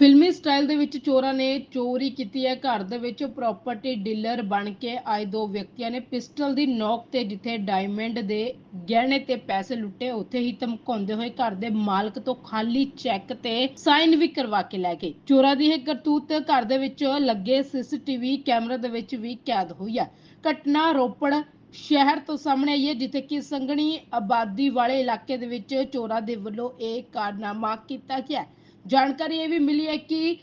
ਫਿਲਮੀ ਸਟਾਈਲ ਦੇ ਵਿੱਚ ਚੋਰਾਂ ਨੇ ਚੋਰੀ ਕੀਤੀ ਹੈ। ਘਰ ਦੇ ਵਿੱਚ ਪ੍ਰਾਪਰਟੀ ਡੀਲਰ ਬਣ ਕੇ ਆਏ ਦੋ ਵਿਅਕਤੀਆਂ ਨੇ ਪਿਸਟਲ ਦੀ ਨੋਕ ਤੇ ਜਿੱਥੇ ਡਾਇਮੰਡ ਦੇ ਗਹਿਣੇ ਤੇ ਪੈਸੇ ਲੁੱਟੇ, ਉੱਥੇ ਹੀ ਧਮਕਾਉਂਦੇ ਹੋਏ ਘਰ ਦੇ ਮਾਲਕ ਤੋਂ ਖਾਲੀ ਚੈੱਕ ਤੇ ਸਾਈਨ ਵੀ ਕਰਵਾ ਕੇ ਲੈ ਗਏ। ਚੋਰਾਂ ਦੀ ਇਹ ਕਰਤੂਤ ਘਰ ਦੇ ਵਿੱਚ ਲੱਗੇ ਸੀਸੀਟੀਵੀ ਕੈਮਰੇ ਦੇ ਵਿੱਚ ਵੀ ਕੈਦ ਹੋਈ ਹੈ। ਘਟਨਾ ਰੋਪੜ ਸ਼ਹਿਰ ਤੋਂ ਸਾਹਮਣੇ ਆਈ ਹੈ, ਜਿੱਥੇ ਕਿ ਸੰਘਣੀ ਆਬਾਦੀ ਵਾਲੇ ਇਲਾਕੇ ਦੇ ਵਿੱਚ ਚੋਰਾਂ ਦੇ ਵੱਲੋਂ ਇਹ ਕਾਰਨਾਮਾ ਕੀਤਾ ਗਿਆ ਹੈ। ਜਾਣਕਾਰੀ ਇਹ ਵੀ ਮਿਲੀ ਹੈ ਕਿ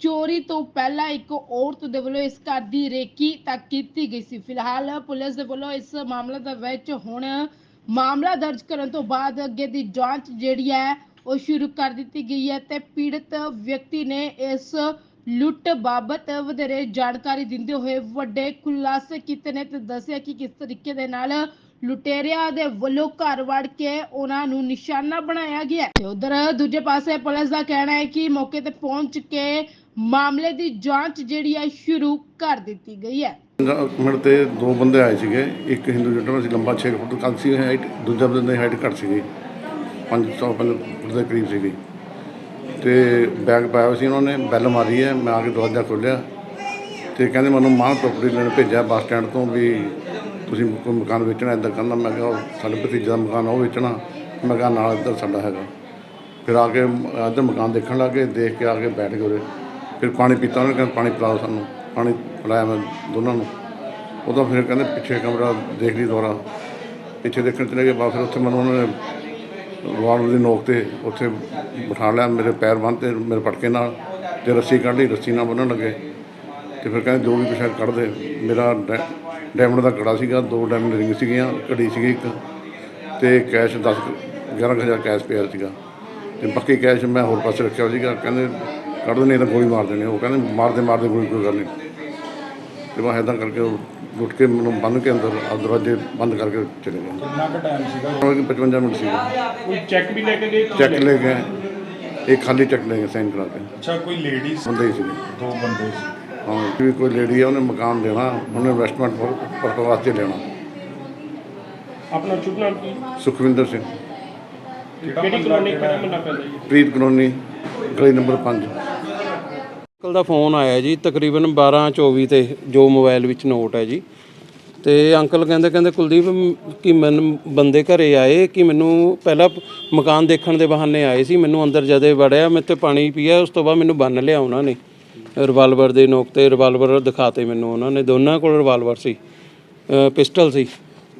ਚੋਰੀ ਤੋਂ ਪਹਿਲਾਂ ਇੱਕ ਔਰਤ ਦੇ ਵੱਲੋਂ ਇਸ ਘਰ ਦੀ ਰੇਕੀ ਤੱਕ ਕੀਤੀ ਗਈ ਸੀ। ਫਿਲਹਾਲ ਪੁਲਿਸ ਦੇ ਵੱਲੋਂ ਇਸ ਮਾਮਲੇ ਦੇ ਵਿੱਚ ਹੁਣ ਮਾਮਲਾ ਦਰਜ ਕਰਨ ਤੋਂ ਬਾਅਦ ਅੱਗੇ ਦੀ ਜਾਂਚ ਜਿਹੜੀ ਹੈ ਉਹ ਸ਼ੁਰੂ ਕਰ ਦਿੱਤੀ ਗਈ ਹੈ ਤੇ ਪੀੜਤ ਵਿਅਕਤੀ ਨੇ ਇਸ ਲੁੱਟ ਬਾਬਤ ਵਧੇਰੇ ਜਾਣਕਾਰੀ ਦਿੰਦੇ ਹੋਏ ਵੱਡੇ ਖੁਲਾਸੇ ਕੀਤੇ ਨੇ ਤੇ ਦੱਸਿਆ ਕਿ ਕਿਸ ਤਰੀਕੇ ਦੇ ਨਾਲ ਲੁਟੇਰਿਆਂ ਦੇ ਵੱਲੋਂ ਘਰ ਵੜ ਕੇ ਉਹਨਾਂ ਨੂੰ ਨਿਸ਼ਾਨਾ ਬਣਾਇਆ ਗਿਆ। ਤੇ ਉਧਰ ਦੂਜੇ ਪਾਸੇ ਪੁਲਿਸ ਦਾ ਕਹਿਣਾ ਹੈ ਕਿ ਮੌਕੇ ਤੇ ਪਹੁੰਚ ਕੇ ਮਾਮਲੇ ਦੀ ਜਾਂਚ ਜਿਹੜੀ ਹੈ ਸ਼ੁਰੂ ਕਰ ਦਿੱਤੀ ਗਈ ਹੈ। ਮਿੰਟ ਤੇ ਦੋ ਬੰਦੇ ਆਏ ਸੀਗੇ। ਇੱਕ ਹਿੰਦੂ ਜੁਟਰ ਸੀ, ਲੰਬਾ 6 ਫੁੱਟ ਕੱਦ ਸੀ ਹਾਈਟ ਦੂਜਾ ਬੰਦੇ ਦੀ ਹਾਈਟ ਘੱਟ ਸੀਗੀ। 505 ਫੁੱਟ ਦੇ ਕਰੀਬ ਸੀਗੀ। ਤੇ ਬੈਗ ਪਾਇਆ ਹੋਇਆ ਸੀ ਉਹਨਾਂ ਨੇ ਬੈਲ ਮਾਰੀ ਹੈ, ਮੈਂ ਆ ਕੇ ਦਰਵਾਜ਼ਾ ਖੋਲ੍ਹਿਆ। ਤੇ ਕਹਿੰਦੇ ਮੈਨੂੰ ਮਾਨ ਪ੍ਰੋਪਰਟੀ ਲੈਣ ਭੇਜਿਆ ਬੱਸ ਸਟੈਂਡ ਤੋਂ ਵੀ ਤੁਸੀਂ ਕੋਈ ਮਕਾਨ ਵੇਚਣਾ ਇੱਦਾਂ ਕਹਿੰਦਾ ਮੈਂ ਕਿਹਾ ਉਹ ਸਾਡੇ ਭਤੀਜੇ ਦਾ ਮਕਾਨ ਆ, ਉਹ ਵੇਚਣਾ। ਮੈਂ ਕਿਹਾ ਨਾਲ ਇੱਧਰ ਸਾਡਾ ਹੈਗਾ। ਫਿਰ ਆ ਕੇ ਇੱਧਰ ਮਕਾਨ ਦੇਖਣ ਲੱਗੇ ਦੇਖ ਕੇ ਆ ਕੇ ਬੈਠ ਗਏ ਉਰੇ। ਫਿਰ ਪਾਣੀ ਪੀਤਾ ਉਹਨੇ ਨੇ ਕਹਿੰਦੇ ਪਾਣੀ ਪਿਲਾਓ ਸਾਨੂੰ। ਪਾਣੀ ਪਿਲਾਇਆ ਮੈਂ ਦੋਨਾਂ ਨੂੰ। ਉਦੋਂ ਫਿਰ ਕਹਿੰਦੇ ਪਿੱਛੇ ਕਮਰਾ ਦੇਖ ਲਈ ਦੁਬਾਰਾ। ਪਿੱਛੇ ਦੇਖਣ ਚਲੇ ਗਏ ਬਸ ਫਿਰ ਉੱਥੇ ਮੈਨੂੰ ਉਹਨਾਂ ਨੇ ਰਿਵਾਲਵਰ ਦੀ ਨੋਕ ਤੇ ਉੱਥੇ ਬਿਠਾ ਲਿਆ ਮੇਰੇ ਪੈਰ ਬੰਨ੍ਹ ਮੇਰੇ ਪਟਕੇ ਨਾਲ। ਤੇ ਰੱਸੀ ਕੱਢ ਲਈ ਰੱਸੀ ਨਾਲ ਬੰਨ੍ਹਣ ਲੱਗੇ। ਤੇ ਫਿਰ ਕਹਿੰਦੇ ਜੋ ਵੀ ਪਿਛਾ ਕੱਢਦੇ ਮੇਰਾ ਡੈ- ਡਾਇਮੰਡ ਦਾ ਕੜਾ ਸੀਗਾ ਦੋ ਡਾਇਮੰਡ ਰਿੰਗ ਸੀਗੀਆਂ ਘੜੀ ਸੀਗੀ ਇੱਕ ਤੇ ਕੈਸ਼ 10 11000 ਕੈਸ਼ ਪਿਆ ਸੀਗਾ। ਤੇ ਬਾਕੀ ਕੈਸ਼ ਮੈਂ ਹੋਰ ਪਾਸੇ ਰੱਖਿਆ ਸੀਗਾ ਕਹਿੰਦੇ ਕੱਢ ਦੇ ਨਹੀਂ ਤਾਂ ਗੋਲੀ ਮਾਰ ਦੇਣੀ ਉਹ ਕਹਿੰਦੇ ਮਾਰਦੇ ਮਾਰਦੇ ਗੋਲੀ ਕੋਈ ਗੱਲ ਨਹੀਂ। ਤੇ ਮੈਂ ਇੱਦਾਂ ਕਰਕੇ ਲੁੱਟ ਕੇ ਮੈਨੂੰ ਬੰਨ ਕੇ ਅੰਦਰ ਦਰਵਾਜ਼ੇ ਬੰਦ ਕਰਕੇ ਚਲੇ ਗਏ। ਕਿੰਨਾ ਕੁ ਟਾਈਮ ਸੀਗਾ? ਉਹ ਕਿ 55 ਮਿੰਟ ਸੀਗਾ। ਕੋਈ ਚੈੱਕ ਵੀ ਲੈ ਕੇ ਗਏ ਚੈੱਕ ਲੈ- ਗਏ ਇੱਕ ਖਾਲੀ ਚੈੱਕ ਲੈ ਗਏ ਸਾਈਨ ਕਰਾ ਕੇ। ਅੱਛਾ ਕੋਈ ਲੇਡੀਜ਼ ਬੰਦੇ ਸੀਗੇ। ਦੋ ਬੰਦੇ ਸੀ। ਹਾਂ ਵੀ ਕੋਈ ਲੇਡੀ ਆ ਉਹਨੇ ਮਕਾਨ ਦੇਣਾ ਉਹਨੇ ਇਨਵੈਸਟਮੈਂਟ ਪਰਪਸ ਵਾਸਤੇ ਲੈਣਾ ਆਪਣਾ ਸ਼ੁਭ ਨਾਮ ਕੀ? ਸੁਖਵਿੰਦਰ ਸਿੰਘ। ਕਿਹੜੀ ਕਲੋਨੀ ਕਿਹੜਾ ਮੰਨਾ ਪੈਂਦਾ ਜੀ? ਪ੍ਰੀਤ ਕਲੋਨੀ ਗਲੀ ਨੰਬਰ 5 ਅੰਕਲ ਦਾ ਫੋਨ ਆਇਆ ਜੀ ਤਕਰੀਬਨ 12:24 ਤੇ ਜੋ ਮੋਬਾਈਲ ਵਿੱਚ ਨੋਟ ਹੈ ਜੀ। ਤੇ ਅੰਕਲ ਕਹਿੰਦੇ ਕਹਿੰਦੇ ਕੁਲਦੀਪ ਕਿ ਮੈਨੂੰ ਬੰਦੇ ਘਰੇ ਆਏ ਕਿ ਮੈਨੂੰ ਪਹਿਲਾਂ ਮਕਾਨ ਦੇਖਣ ਦੇ ਬਹਾਨੇ ਆਏ ਸੀ ਮੈਨੂੰ ਅੰਦਰ ਜਦੇ ਵੜਿਆ ਮੈਂ ਤੇ ਪਾਣੀ ਪੀਆ ਉਸ ਤੋਂ ਬਾਅਦ ਮੈਨੂੰ ਬੰਨ ਲਿਆ ਉਹਨਾਂ ਨੇ। ਰਿਵਾਲਵਰ ਦੇ ਨੋਕ ਤੇ ਰਿਵਾਲਵਰ ਦਿਖਾਤੇ ਮੈਨੂੰ ਉਹਨਾਂ ਨੇ ਦੋਨਾਂ ਕੋਲ ਰਿਵਾਲਵਰ ਸੀ ਪਿਸਟਲ ਸੀ।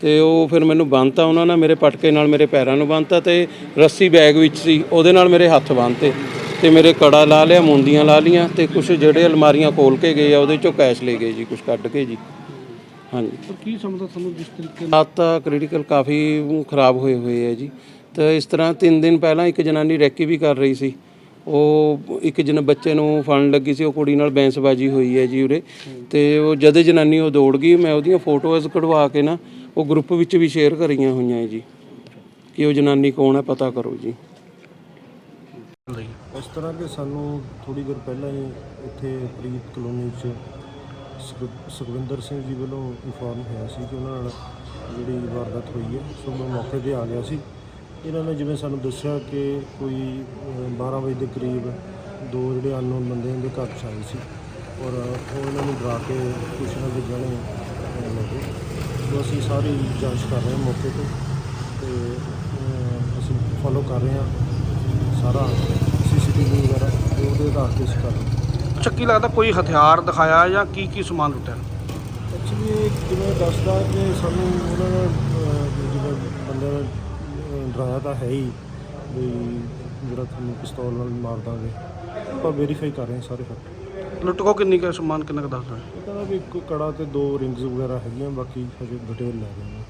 ਤੇ ਉਹ ਫਿਰ ਮੈਨੂੰ ਬੰਨਤਾ ਉਹਨਾਂ ਨੇ ਮੇਰੇ ਪਟਕੇ ਨਾਲ ਮੇਰੇ ਪੈਰਾਂ ਨੂੰ ਬੰਨਤਾ ਤੇ ਰੱਸੀ ਬੈਗ ਵਿੱਚ ਸੀ ਉਹਦੇ ਨਾਲ ਮੇਰੇ ਹੱਥ ਬੰਨਤੇ ਤੇ ਮੇਰੇ ਕੜਾ ਲਾ ਲਿਆ ਮੁੰਦੀਆਂ ਲਾ ਲੀਆਂ ਤੇ ਕੁਝ ਜਿਹੜੇ ਅਲਮਾਰੀਆਂ ਖੋਲ ਕੇ ਗਏ ਆ ਉਹਦੇ ਚੋਂ ਕੈਸ਼ ਲੈ ਗਏ ਜੀ ਕੁਝ ਕੱਢ ਕੇ ਜੀ। ਹਾਂਜੀ। ਕੀ ਸਮਝਦਾ ਤੁਹਾਨੂੰ ਜਿਸ ਤਰੀਕੇ ਹਾਲਾਤ ਤਾਂ ਕ੍ਰਿਟੀਕਲ ਕਾਫੀ ਖਰਾਬ ਹੋਏ ਹੋਏ ਹੈ ਜੀ। ਤਾਂ ਇਸ ਤਰ੍ਹਾਂ ਤਿੰਨ ਦਿਨ ਪਹਿਲਾਂ ਇੱਕ ਜਨਾਨੀ ਰੈਕੀ ਵੀ ਕਰ ਰਹੀ ਸੀ। ਉਹ ਇੱਕ ਜਨ ਬੱਚੇ ਨੂੰ ਫੜਨ ਲੱਗੀ ਸੀ, ਉਹ ਕੁੜੀ ਨਾਲ ਬੈਂਸਬਾਜੀ ਹੋਈ ਹੈ ਜੀ ਉਰੇ। ਤੇ ਉਹ ਜਦੇ ਜਨਾਨੀ ਉਹ ਦੌੜ ਗਈ, ਮੈਂ ਉਹਦੀਆਂ ਫੋਟੋਜ਼ ਕਢਵਾ ਕੇ ਨਾ ਉਹ ਗਰੁੱਪ ਵਿੱਚ ਵੀ ਸ਼ੇਅਰ ਕਰੀਆਂ ਹੋਈਆਂ ਹੈ ਜੀ। ਕਿ ਉਹ ਜਨਾਨੀ ਕੌਣ ਹੈ ਪਤਾ ਕਰੋ ਜੀ। ਇਸ ਤਰ੍ਹਾਂ ਕਿ ਸਾਨੂੰ ਥੋੜੀ ਦੇਰ ਪਹਿਲਾਂ ਹੀ ਇੱਥੇ ਪ੍ਰੀਤ ਕਲੋਨੀ 'ਚ ਸੁਖਵਿੰਦਰ ਸਿੰਘ ਜੀ ਵੱਲੋਂ ਇਨਫੋਰਮ ਹੋਇਆ ਸੀ ਕਿ ਉਹਨਾਂ ਨਾਲ ਜਿਹੜੀ ਵਾਰਦਾਤ ਹੋਈ ਹੈ, ਸੋ ਮੈਂ ਮੌਕੇ ਤੇ ਆ ਗਿਆ ਸੀ। ਇਹਨਾਂ ਨੇ ਜਿਵੇਂ ਸਾਨੂੰ ਦੱਸਿਆ ਕਿ ਕੋਈ ਅਹ, 12 ਵਜੇ ਦੇ ਕਰੀਬ ਦੋ ਜਿਹੜੇ ਅਨਨੋਨ ਬੰਦੇ ਇਹਦੇ ਘਰ 'ਚ ਆਏ ਸੀ ਔਰ ਉਹ ਇਹਨਾਂ ਨੂੰ ਡਰਾ ਕੇ ਕੁਛ ਨਾ ਕੁਛ ਗਹਿਣੇ ਅਹ, ਲੈ ਗਏ ਸੋ ਅਸੀਂ ਸਾਰੀ ਜਾਂਚ ਕਰ ਰਹੇ ਹਾਂ ਮੌਕੇ ਤੇ ਤੇ ਅਸੀਂ ਫੋਲੋ ਕਰ ਰਹੇ ਹਾਂ ਸਾਰਾ ਸੀਸੀਟੀਵੀ ਵਗੈਰਾ ਜੋ ਉਹਦੇ ਆਧਾਰ ਤੇ ਅਸੀਂ ਕਰ ਰਹੇ ਹਾਂ। ਅੱਛਾ ਕੀ ਲੱਗਦਾ ਕੋਈ ਹਥਿਆਰ ਦਿਖਾਇਆ ਜਾਂ ਕੀ ਕੀ ਸਮਾਨ ਲੁੱਟਿਆ? ਐਕਚੁਅਲੀ ਜਿਵੇਂ ਦੱਸਦਾ ਕਿ ਸਾਨੂੰ ਉਹਨਾਂ ਨੇ ਜਿਵੇਂ ਬੰਦੇ ਡਰਾਇਆ ਤਾਂ ਹੈ ਹੀ ਵੀ ਜਿਹੜਾ ਤੁਹਾਨੂੰ ਪਿਸਤੌਲ ਨਾਲ ਮਾਰ ਦਾਂਗੇ। ਆਪਾਂ ਵੈਰੀਫਾਈ ਕਰ ਰਹੇ ਹਾਂ ਸਾਰੇ ਫੈਕਟ ਲੁੱਟ ਕੋ ਕਿੰਨੀ ਕੁ ਸਮਾਨ ਕਿੰਨਾ ਕੁ ਦੱਸਦਾ ਇਹ ਕਹਿੰਦਾ ਵੀ ਇੱਕ ਕੜਾ ਤੇ ਦੋ ਰਿੰਗਸ ਵਗੈਰਾ ਹੈਗੀਆਂ ਬਾਕੀ ਹਜੇ ਡਿਟੇਲ ਲੈ ਰਹੇ ਹਾਂ।